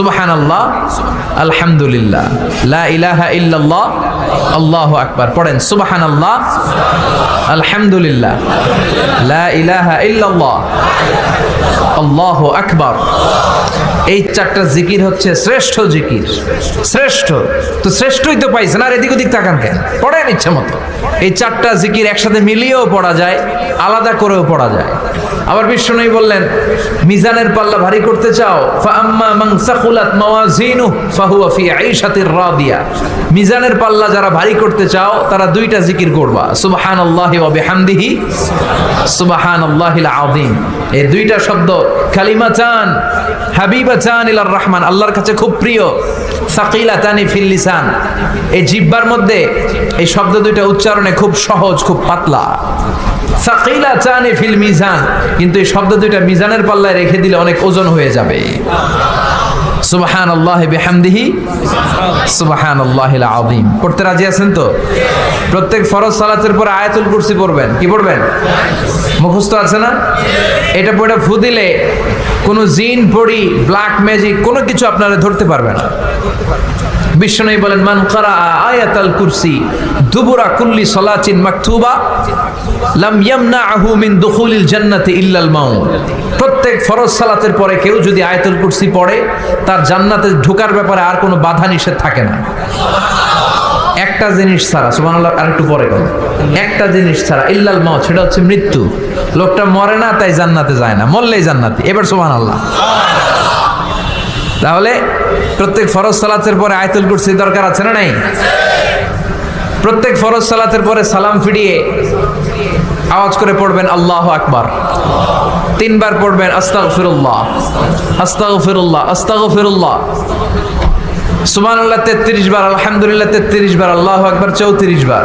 সুবাহান আল্লাহ আলহামদুলিল্লাহ। লা ইলাহা ইল্লাল্লাহ, আল্লাহু আকবার। পড়েন সুবাহান আল্লাহ আলহামদুলিল্লাহ। লা ইলাহা ইল্লাল্লাহ, আল্লাহু আকবার। এই চারটা জিকির হচ্ছে শ্রেষ্ঠ জিকির। শ্রেষ্ঠ। তো শ্রেষ্ঠই তো পাইছেন, আর এদিক ওদিক তাকান কেন? পড়েন ইচ্ছে মতো। এই চারটা জিকির একসাথে মিলিয়েও পড়া যায়, আলাদা করেও পড়া যায়। আবার বিষ্ণু বললেন, মিজানের পাল্লা ভারী করতে চাও? মিজানের পাল্লা যারা ভারী করতে চাও, তারা দুইটা জিকির করবা। সুবহানাল্লাহি ওয়া বিহামদিহি, সুবহানাল্লাহিল আযীম। এই দুইটা শব্দ, কালিমাতান, হাবিবাতান ইলার রহমান, আল্লাহর কাছে খুব প্রিয়। সাকিলাতানি ফিল লিসান। এই জিব্বার মধ্যে এই শব্দ দুইটা উচ্চারণে খুব সহজ, খুব পাতলা। সাকিলা চানে ফিল মিজান। কিন্তু এই শব্দ দুইটা মিজানের পাল্লায় রেখে দিলে অনেক ওজন হয়ে যাবে। সুবাহান আল্লাহ বিহামদিহি। সুবাহান আল্লাহ আযীম। পড়তে রাজি আছেন তো? প্রত্যেক ফরজ সালাতের পর আয়াতুল কুরসি পড়বেন। কি পড়বেন? মুখস্থ আছে না? এটা পড়ে ফু দিলে কোনো জিন পড়ি ব্ল্যাক ম্যাজিক কোনো কিছু আপনারা ধরতে পারবে না। বিষ্ণু বলেন, মান কারা আয়াতাল কুরসি, দুবুরা কুল্লি সলাচিন মাকতুবা, লাম ইয়ামনাহু মিন দুখুলিল জান্নাতি ইল্লাল মাউত। প্রত্যেক ফরজ সালাতের পরে কেউ যদি আয়াতুল কুরসি পড়ে, তার জান্নাতে ঢোকার ব্যাপারে আর কোনো বাধা নিষেধ থাকে না। একটা জিনিস ছাড়া, সুবহানাল্লাহ আর একটু পরে কথা একটা জিনিস ছাড়া ইল্লাল মাউত, সেটা হচ্ছে মৃত্যু। লোকটা মরে না, তাই জান্নাতে যায় না, মরলেই জান্নাতি। এবার সুবহানাল্লাহ। তাহলে প্রত্যেক ফরজ সালাতের পরে আয়তুল কুরসি দরকার আছে না নাই? প্রত্যেক ফরজ সালাতের পরে সালাম ফিরিয়ে আওয়াজ করে পড়বেন আল্লাহ আকবার। তিনবার পড়বেন আস্তাগফিরুল্লাহ আস্তাগফিরুল্লাহ আস্তাগফিরুল্লাহ। সুবহানাল্লাহ 33 বার, আলহামদুলিল্লাহ 33 বার, আল্লাহু আকবার 34 বার।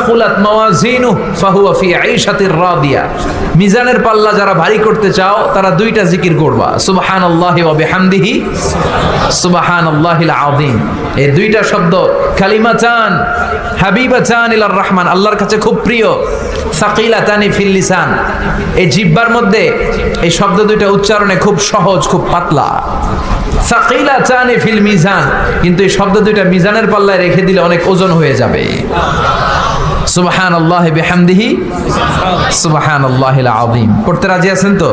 সাকুলাত মাওয়াজিনু ফাহুয়া ফি আইশাতির রাদিয়া। মিজানের পাল্লা যারা ভারী করতে চাও, তারা দুইটা জিকির করবা। সুবহানাল্লাহি ওয়া বিহামদিহি, সুবহানাল্লাহিল আযীম। এই দুইটা শব্দ কালিমাতান হাবিবাতান ইলার রহমান, আল্লাহর কাছে খুব প্রিয়। সাকিলাতানি ফিল লিসান। এই জিব্বার মধ্যে এই শব্দ দুইটা উচ্চারণে খুব সহজ, খুব পাতলা। সাকিলা চানে ফিল মিজান। কিন্তু এই শব্দ দুইটা মিজানের পাল্লায় রেখে দিলে অনেক ওজন হয়ে যাবে। সুবহান আল্লাহ বেহামদিহি সুবাহান আল্লাহ আদিম পড়তে রাজি আছেন তো?